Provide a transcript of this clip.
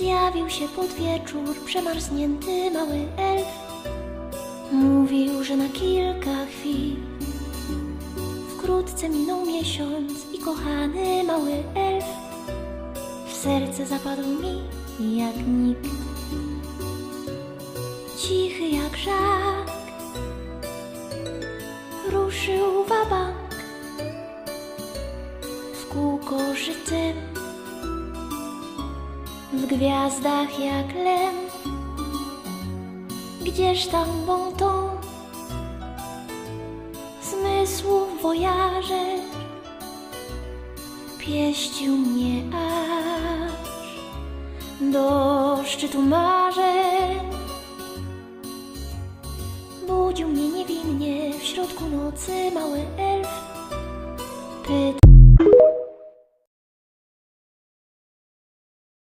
Zjawił się pod wieczór przemarznięty mały elf. Mówił, że na kilka chwil Wkrótce minął miesiąc i kochany mały elf. W serce zapadł mi jak nikt. Cichy jak żak. Ruszył wabank W kółko życiem W gwiazdach jak lem. Gdzież tam bon ton Zmysłów wojażer Pieścił mnie aż Do szczytu marzeń. Budził mnie niewinnie w środku nocy mały elf